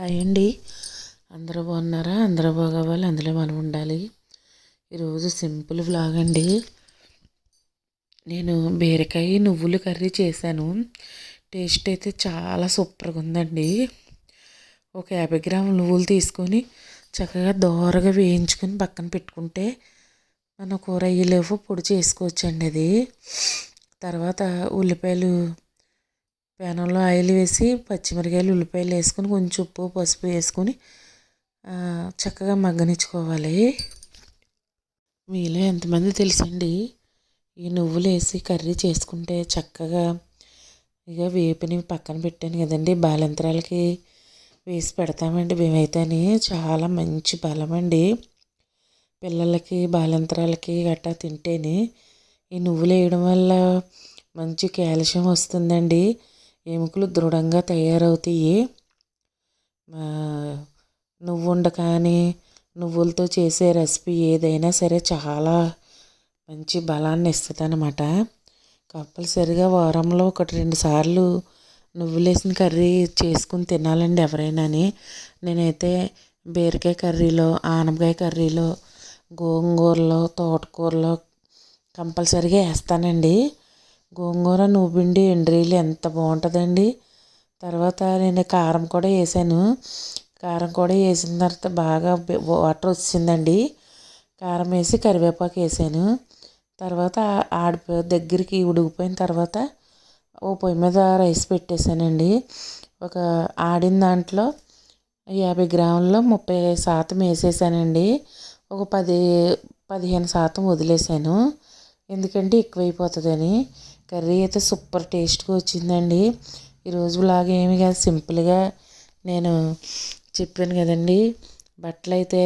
Hi అండి. అందరూ బాగున్నారా? అందరూ బాగోవాలి అందులో మనం ఉండాలి. ఈరోజు సింపుల్ వ్లాగ్ అండి. నేను బీరకాయ నువ్వులు కర్రీ చేశాను. టేస్ట్ అయితే చాలా సూపర్గా ఉందండి. ఒక యాభై గ్రాముల నువ్వులు తీసుకొని చక్కగా దోరగా వేయించుకొని పక్కన పెట్టుకుంటే మన కూర అయ్యలేవు పొడి చేసుకోవచ్చండి అది. తర్వాత ఉల్లిపాయలు పేనంలో ఆయిల్ వేసి పచ్చిమిరకాయలు ఉల్లిపాయలు వేసుకొని కొంచెం ఉప్పు పసుపు వేసుకొని చక్కగా మగ్గనిచ్చుకోవాలి. మీలో ఎంతమంది తెలుసండి? ఈ నువ్వులు వేసి కర్రీ చేసుకుంటే చక్కగా ఇక వేపిని పక్కన పెట్టాను కదండి. బాలంతరాలకి వేసి పెడతామండి మేమైతేనే. చాలా మంచి బలం అండి. పిల్లలకి బాలంతరాలకి గట్టా తింటేనే ఈ నువ్వులు వేయడం వల్ల మంచి కాల్షియం వస్తుందండి. ఎముకలు దృఢంగా తయారవుతాయి. నువ్వుండ కానీ నువ్వులతో చేసే రెసిపీ ఏదైనా సరే చాలా మంచి బలాన్ని ఇస్తుంది అనమాట కంపల్సరిగా వారంలో ఒకటి రెండు సార్లు నువ్వులేసిన కర్రీ చేసుకుని తినాలండి ఎవరైనాని. నేనైతే బీరకాయ కర్రీలో ఆనపకాయ కర్రీలో గోంగూరలో తోటకూరలో కంపల్సరిగా వేస్తానండి. గోంగూర నువ్వుపిండి ఎండ్రీలు ఎంత బాగుంటుందండి. తర్వాత నేను కారం కూడా వేసాను. కారం కూడా వేసిన తర్వాత బాగా వాటర్ వచ్చిందండి. కారం వేసి కరివేపాకు వేసాను. తర్వాత ఆడి దగ్గరికి ఉడికిపోయిన తర్వాత ఓ పొయ్యి మీద రైస్ పెట్టేశానండి ఒక ఆడిన దాంట్లో యాభై గ్రాముల్లో ముప్పై శాతం వేసేసానండి. ఒక పది పదిహేను శాతం వదిలేసాను. ఎందుకంటే ఎక్కువైపోతుందని. కర్రీ అయితే సూపర్ టేస్ట్గా వచ్చిందండి. ఈరోజు లాగా ఏమి కాదు సింపుల్గా నేను చెప్పాను కదండి. బట్టలు అయితే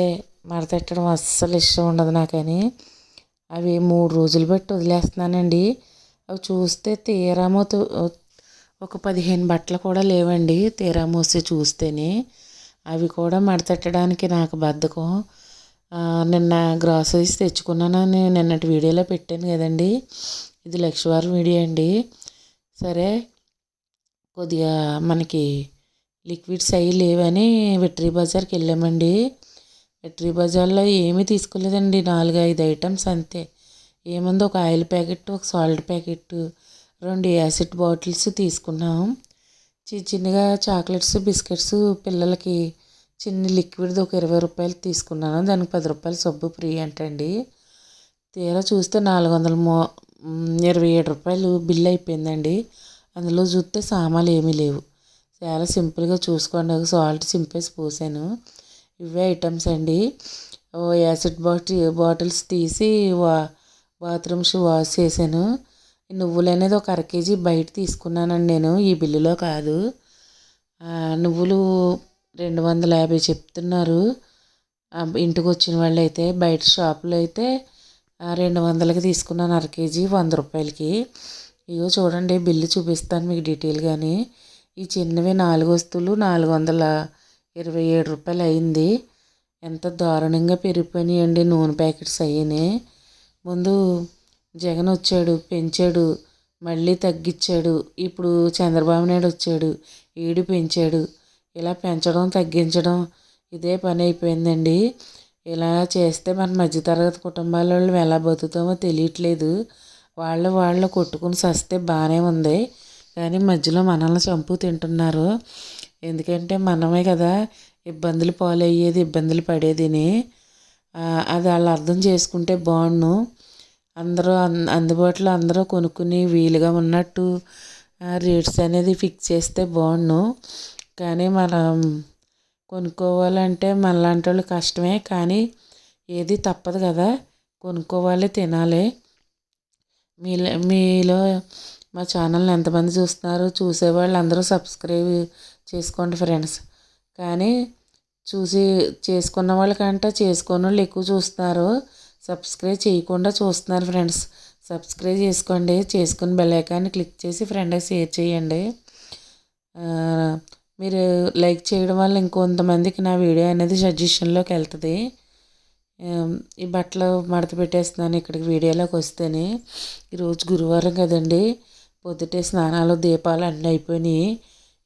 మడతెట్టడం అస్సలు ఇష్టం ఉండదు నాకని. అవి మూడు రోజులు బట్టి వదిలేస్తున్నానండి. అవి చూస్తే తీరామో ఒక పదిహేను బట్టలు కూడా లేవండి తీరామోసి చూస్తేనే. అవి కూడా మడతెట్టడానికి నాకు బద్ధకం. నిన్న గ్రాసరీస్ తెచ్చుకున్నానని నిన్నటి వీడియోలో పెట్టాను కదండి. ఇది లక్షవారం వీడియో అండి. సరే కొద్దిగా మనకి లిక్విడ్స్ అవి లేవని వెట్రీ బజార్కి వెళ్ళామండి. వెట్రీ బజార్లో ఏమీ తీసుకోలేదండి. నాలుగు ఐదు ఐటమ్స్ అంతే. ఏముందో? ఒక ఆయిల్ ప్యాకెట్ ఒక సాల్ట్ ప్యాకెట్ రెండు యాసిడ్ బాటిల్స్ తీసుకున్నాం. చిన్న చిన్నగా చాక్లెట్స్ బిస్కెట్స్ పిల్లలకి చిన్న లిక్విడ్ ఒక ఇరవై రూపాయలు తీసుకున్నాను. దానికి పది రూపాయలు సబ్బు ఫ్రీ అంటండి. తీరా చూస్తే నాలుగు వందల మో ఇరవై ఏడు రూపాయలు బిల్ అయిపోయిందండి. అందులో చూస్తే సామాన్లు ఏమీ లేవు. చాలా సింపుల్గా చూసుకోండి. సాల్ట్ సింపేసి పోసాను. ఇవే ఐటమ్స్ అండి. ఓ యాసిడ్ బాటి బాటిల్స్ తీసి వా బాత్రూమ్స్ వాష్ చేశాను. నువ్వులు అనేది ఒక అర కేజీ బయట తీసుకున్నానండి నేను. ఈ బిల్లులో కాదు. నువ్వులు రెండు వందల యాభై చెప్తున్నారు. ఇంటికి వచ్చిన వాళ్ళు అయితే బయట షాపులో అయితే రెండు వందలకి తీసుకున్నాను అర కేజీ వంద రూపాయలకి. ఇగో చూడండి బిల్లు చూపిస్తాను మీకు డీటెయిల్గాని ఈ చిన్నవి నాలుగు వస్తువులు నాలుగు వందల ఇరవై ఏడు రూపాయలు అయింది. ఎంత దారుణంగా పెరిగిపోయినాయండి నూనె ప్యాకెట్స్ అయ్యాయి ముందు జగన్ వచ్చాడు పెంచాడు మళ్ళీ తగ్గించాడు ఇప్పుడు చంద్రబాబు నాయుడు వచ్చాడు ఈడు పెంచాడు. ఇలా పెంచడం తగ్గించడం ఇదే పని అయిపోయిందండి. ఇలా చేస్తే మన మధ్యతరగతి కుటుంబాల వాళ్ళు ఎలా బతుకుతామో తెలియట్లేదు. వాళ్ళు వాళ్ళు కొట్టుకుని సస్తే బాగానే ఉంది. కానీ మధ్యలో మనల్ని చంపు తింటున్నారు. ఎందుకంటే మనమే కదా ఇబ్బందులు పాలయ్యేది ఇబ్బందులు పడేదిని. అది వాళ్ళు అర్థం చేసుకుంటే బాగుండు. అందరూ అందుబాటులో అందరూ కొనుక్కుని వీలుగా ఉన్నట్టు రేట్స్ అనేది ఫిక్స్ చేస్తే బాగుండు. కానీ మనం కొనుక్కోవాలంటే మనలాంటి వాళ్ళు కష్టమే కానీ ఏది తప్పదు కదా. కొనుక్కోవాలి తినాలి. మీలో మీలో మా ఛానల్ని ఎంతమంది చూస్తున్నారు? చూసేవాళ్ళు అందరూ సబ్స్క్రైబ్ చేసుకోండి ఫ్రెండ్స్. కానీ చూసి చేసుకున్న వాళ్ళకంటే చేసుకున్న వాళ్ళు ఎక్కువ చూస్తున్నారు సబ్స్క్రైబ్ చేయకుండా చూస్తున్నారు ఫ్రెండ్స్. సబ్స్క్రైబ్ చేసుకోండి. చేసుకుని బెల్ ఐకాన్ని క్లిక్ చేసి ఫ్రెండ్కి షేర్ చేయండి. మీరు లైక్ చేయడం వల్ల ఇంకొంతమందికి నా వీడియో అనేది సజెషన్లోకి వెళ్తుంది. ఈ బట్టలు మడత పెట్టేస్తున్నాను ఇక్కడికి వీడియోలోకి వస్తేనే. ఈరోజు గురువారం కదండి పొద్దుటే స్నానాలు దీపాలు అన్నీ అయిపోయినాయి.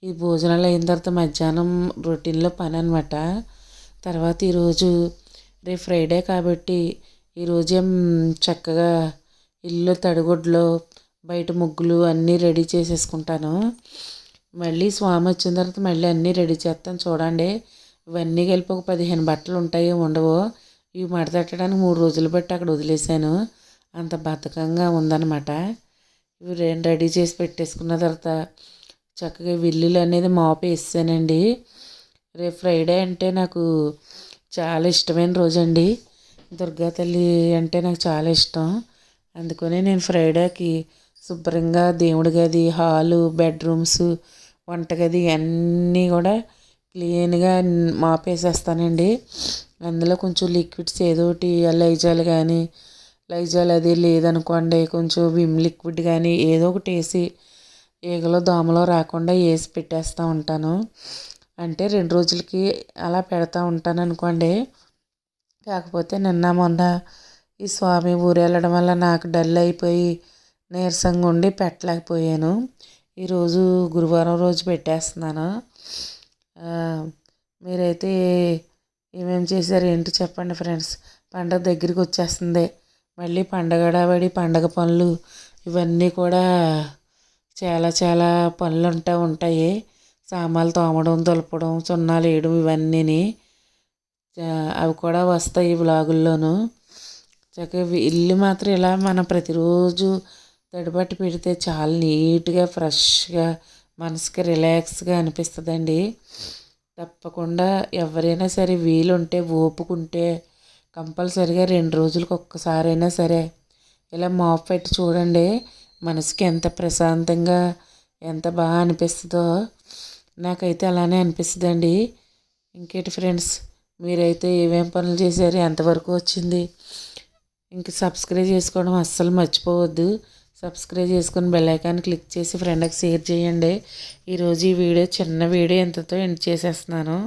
ఈ భోజనాలు అయిన తర్వాత మధ్యాహ్నం రొటీన్లో పని అనమాట తర్వాత ఈరోజు రేపు ఫ్రైడే కాబట్టి ఈరోజేం చక్కగా ఇల్లు తడిగుడ్లు బయట ముగ్గులు అన్నీ రెడీ చేసేసుకుంటాను. మళ్ళీ స్వామి వచ్చిన తర్వాత మళ్ళీ అన్నీ రెడీ చేస్తాను చూడండి ఇవన్నీ కలిపి ఒక పదిహేను బట్టలు ఉంటాయి ఉండవు ఇవి మడతెట్టడానికి మూడు రోజులు బట్టి అక్కడ వదిలేసాను అంత బద్ధకంగా ఉందన్నమాట. ఇవి రెండు రెడీ చేసి పెట్టేసుకున్న తర్వాత చక్కగా విల్లులు అనేది మాపు వేసానండి. రేపు ఫ్రైడే అంటే నాకు చాలా ఇష్టమైన రోజు అండి దుర్గా తల్లి అంటే నాకు చాలా ఇష్టం. అందుకనే నేను ఫ్రైడేకి శుభ్రంగా దేవుడి గది హాలు బెడ్రూమ్స్ వంటగది అన్నీ కూడా క్లీన్గా మాపేసేస్తానండి. అందులో కొంచెం లిక్విడ్స్ ఏదో ఒకటి లైజాల్ కానీ లైజాల్ అది లేదనుకోండి కొంచెం విమ్ లిక్విడ్ కానీ ఏదో ఒకటి వేసి ఈగలో దోమలో రాకుండా వేసి పెట్టేస్తూ ఉంటాను. అంటే రెండు రోజులకి అలా పెడతా ఉంటాను అనుకోండి కాకపోతే నిన్న మొన్న ఈ స్వామి ఊరు వెళ్ళడం వల్ల నాకు డల్ అయిపోయి నీరసంగా ఉండి పెట్టలేకపోయాను. ఈరోజు గురువారం రోజు పెట్టేస్తున్నాను. మీరైతే ఏమేమి చేశారు ఏంటి చెప్పండి ఫ్రెండ్స్? పండగ దగ్గరికి వచ్చేస్తుంది. మళ్ళీ పండగడబడి పండగ పనులు ఇవన్నీ కూడా చాలా చాలా పనులు ఉంటా ఉంటాయి. సామాన్లు తోమడం దులపడం సున్నాలు వేయడం ఇవన్నీని అవి కూడా వస్తాయి వ్లాగుల్లోనూ. చక్కగా ఇల్లు మాత్రం ఇలా మనం ప్రతిరోజు తడిబట్టి పెడితే చాలా నీట్గా ఫ్రెష్గా మనసుకి రిలాక్స్గా అనిపిస్తుందండి. తప్పకుండా ఎవరైనా సరే వీలుంటే ఓపుకుంటే కంపల్సరిగా రెండు రోజులకు ఒక్కసారైనా సరే ఇలా మాప్ పెట్టి చూడండి. మనసుకి ఎంత ప్రశాంతంగా ఎంత బాగా అనిపిస్తుందో నాకైతే అలానే అనిపిస్తుందండి. ఇంకేటి ఫ్రెండ్స్ మీరైతే ఏమేం పనులు చేశారు ఎంతవరకు వచ్చింది? ఇంక సబ్స్క్రైబ్ చేసుకోవడం అస్సలు మర్చిపోవద్దు. సబ్స్క్రైబ్ చేసుకుని బెల్ క్లిక్ చేసి ఫ్రెండ్కి షేర్ చేయండి. ఈరోజు ఈ వీడియో చిన్న వీడియో ఎంతతో ఎండ్ చేసేస్తున్నాను.